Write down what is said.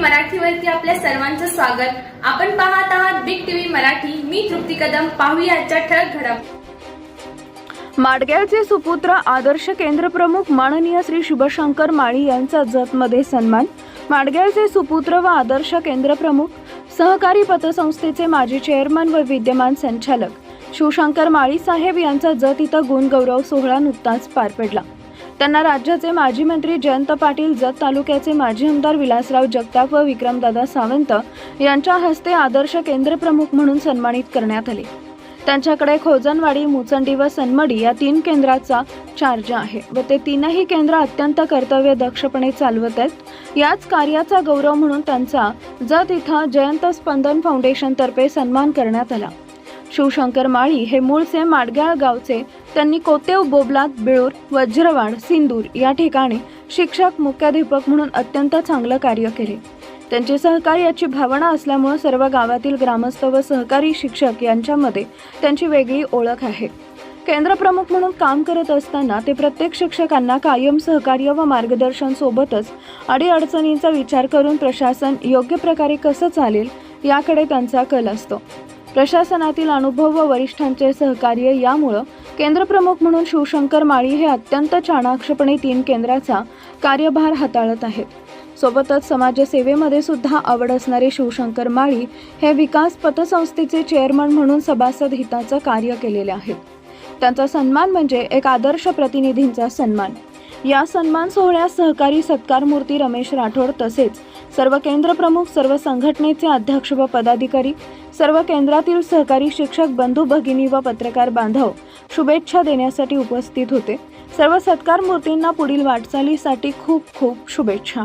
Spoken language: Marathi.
मराठीवरती आपल्या सर्वांचं स्वागत. आपण पाहत आहात बिग टीव्ही मराठी. मी तृप्ती कदम. पाहूया आजच्या ठळक घडामोडी माडग्याचे सुपुत्र आदर्श केंद्रप्रमुख माननीय श्री शुभशंकर माळी यांचा जतमध्ये सन्मान. माडग्याचे सुपुत्र व आदर्श केंद्रप्रमुख सहकारी पतसंस्थेचे माजी चेअरमन व विद्यमान संचालक. शिवशंकर माळी साहेब यांचा जत इथं गुणगौरव सोहळा नुकताच पार पडला. त्यांना राज्याचे माजी मंत्री जयंत पाटील जत तालुक्याचे माजी आमदार विलासराव जगताप व विक्रमदादा सावंत यांच्या हस्ते आदर्श केंद्रप्रमुख म्हणून सन्मानित करण्यात आले. त्यांच्याकडे खोजनवाडी मुचंडी व सनमडी या तीन केंद्राचा चार्ज आहे व ते तीनही केंद्र अत्यंत कर्तव्य दक्षपणे चालवत आहेत. याच कार्याचा गौरव म्हणून त्यांचा जत इथं जयंत स्पंदन फाउंडेशनतर्फे सन्मान करण्यात आला. शिवशंकर माळी हे मूळचे माडगाळ गावचे त्यांनी कोतेव बोबलात बिळूर वज्रवाड सिंदूर या ठिकाणी शिक्षक मुख्याध्यापक म्हणून अत्यंत चांगलं कार्य केले. त्यांची सहकार्याची भावना असल्यामुळे सर्व गावातील ग्रामस्थ व सहकारी शिक्षक यांच्यामध्ये त्यांची वेगळी ओळख आहे. केंद्रप्रमुख म्हणून काम करत असताना ते प्रत्येक शिक्षकांना कायम सहकार्य व मार्गदर्शन सोबतच अडीअडचणींचा विचार करून प्रशासन योग्य प्रकारे कसं चालेल याकडे त्यांचा कल असतो. प्रशासनातील अनुभव व वरिष्ठांचे सहकार्य यामुळं केंद्रप्रमुख म्हणून शिवशंकर माळी हे अत्यंत चाणाक्षपणे तीन केंद्राचा कार्यभार हाताळत आहेत. सोबतच समाजसेवेमध्ये सुद्धा आवड असणारे शिवशंकर माळी हे विकास पतसंस्थेचे चेअरमन म्हणून सभासद हिताचं कार्य केलेले आहेत. त्यांचा सन्मान म्हणजे एक आदर्श प्रतिनिधींचा सन्मान. या सन्मान सोहळ्यास सहकारी सत्कार मूर्ती रमेश राठोड तसेच सर्व केंद्र प्रमुख सर्व संघटनेचे अध्यक्ष व पदाधिकारी सर्व केंद्रातील सहकारी शिक्षक बंधू भगिनी व पत्रकार बांधव शुभेच्छा देण्यासाठी उपस्थित होते. सर्व सत्कार मूर्तींना पुढील वाटचालीसाठी खूप खूप शुभेच्छा.